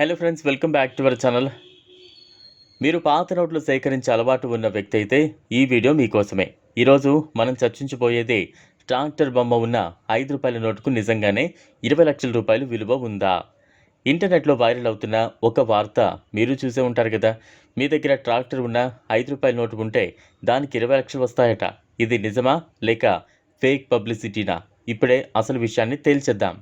Hello friends welcome back to our channel మీరు పాత నోట్లు సేకరించే అలవాటు ఉన్న వ్యక్తి అయితే ఈ వీడియో మీకోసమే. ఈరోజు మనం చర్చించబోయేది ట్రాక్టర్ బొమ్మ ఉన్న ఐదు రూపాయల నోటుకు నిజంగానే ఇరవై లక్షల రూపాయలు విలువ ఉందా? ఇంటర్నెట్లో వైరల్ అవుతున్న ఒక వార్త మీరు చూసే ఉంటారు కదా. మీ దగ్గర ట్రాక్టర్ ఉన్న ఐదు రూపాయల నోటు ఉంటే దానికి ఇరవై లక్షలు వస్తాయట. ఇది నిజమా లేక ఫేక్ పబ్లిసిటీనా? ఇప్పుడే అసలు విషయాన్ని తేల్చేద్దాం.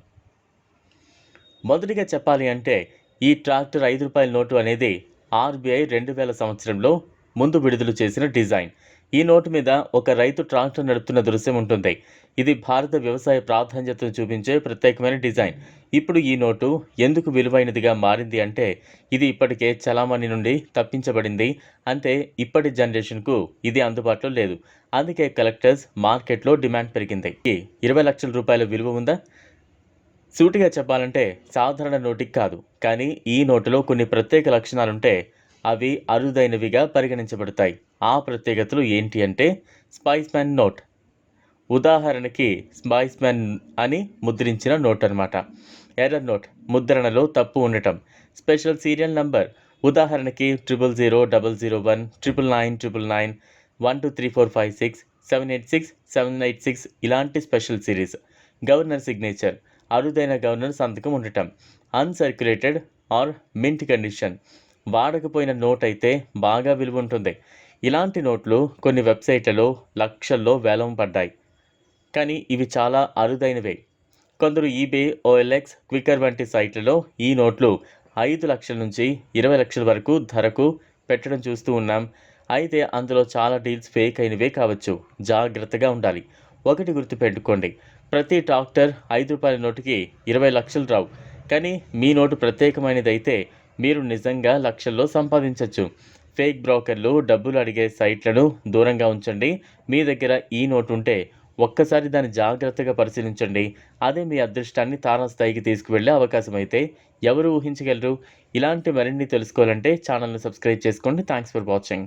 మొదటిగా చెప్పాలి అంటే ఈ ట్రాక్టర్ ఐదు రూపాయల నోటు అనేది ఆర్బీఐ రెండు వేల సంవత్సరంలో ముందు విడుదల చేసిన డిజైన్. ఈ నోటు మీద ఒక రైతు ట్రాక్టర్ నడుపుతున్న దృశ్యం ఉంటుంది. ఇది భారత వ్యవసాయ ప్రాధాన్యతను చూపించే ప్రత్యేకమైన డిజైన్. ఇప్పుడు ఈ నోటు ఎందుకు విలువైనదిగా మారింది అంటే ఇది ఇప్పటికే చలామణి నుండి తప్పించబడింది. అంటే ఇప్పటి జనరేషన్కు ఇది అందుబాటులో లేదు. అందుకే కలెక్టర్స్ మార్కెట్లో డిమాండ్ పెరిగింది. ఈ ఇరవై లక్షల రూపాయల విలువ ఉందా? సూటిగా చెప్పాలంటే సాధారణ నోటికి కాదు. కానీ ఈ నోటులో కొన్ని ప్రత్యేక లక్షణాలుంటే అవి అరుదైనవిగా పరిగణించబడతాయి. ఆ ప్రత్యేకతలు ఏంటి అంటే స్పైస్ మ్యాన్ నోట్. ఉదాహరణకి స్పైస్ మ్యాన్ అని ముద్రించిన నోట్ అనమాట ఎర్రర్ నోట్ ముద్రణలో తప్పు ఉండటం. స్పెషల్ సీరియల్ నంబర్ ఉదాహరణకి triple zero double zero one triple nine triple nine one two three four five six seven eight six seven eight six ఇలాంటి special series. Governor signature అరుదైన governor సంతకం ఉండటం. Uncirculated or mint condition. వాడకపోయిన note అయితే బాగా విలువ ఉంటుంది ఇలాంటి నోట్లు కొన్ని వెబ్సైట్లలో లక్షల్లో వేలం పడ్డాయి. కానీ ఇవి చాలా అరుదైనవే. కొందరు ఈబే ఓఎల్ఎక్స్ క్వికర్ వంటి సైట్లలో ఈ నోట్లు ఐదు లక్షల నుంచి ఇరవై లక్షల వరకు ధరకు పెట్టడం చూస్తూ ఉన్నాం. అయితే అందులో చాలా డీల్స్ ఫేక్ అయినవే కావచ్చు. జాగ్రత్తగా ఉండాలి. ఒకటి గుర్తుపెట్టుకోండి. ప్రతి డాక్టర్ ఐదు రూపాయల నోటుకి ఇరవై లక్షలు రావు. కానీ మీ నోటు ప్రత్యేకమైనది అయితే మీరు నిజంగా లక్షల్లో సంపాదించవచ్చు ఫేక్ బ్రోకర్లు డబ్బులు అడిగే సైట్లను దూరంగా ఉంచండి. మీ దగ్గర ఈ నోటు ఉంటే ఒక్కసారి దాన్ని జాగ్రత్తగా పరిశీలించండి. అదే మీ అదృష్టాన్ని తారస్థాయికి తీసుకువెళ్ళే అవకాశం అయితే ఎవరు ఊహించగలరు? ఇలాంటి మరిన్ని తెలుసుకోవాలంటే ఛానల్ని సబ్స్క్రైబ్ చేసుకోండి. Thanks for watching.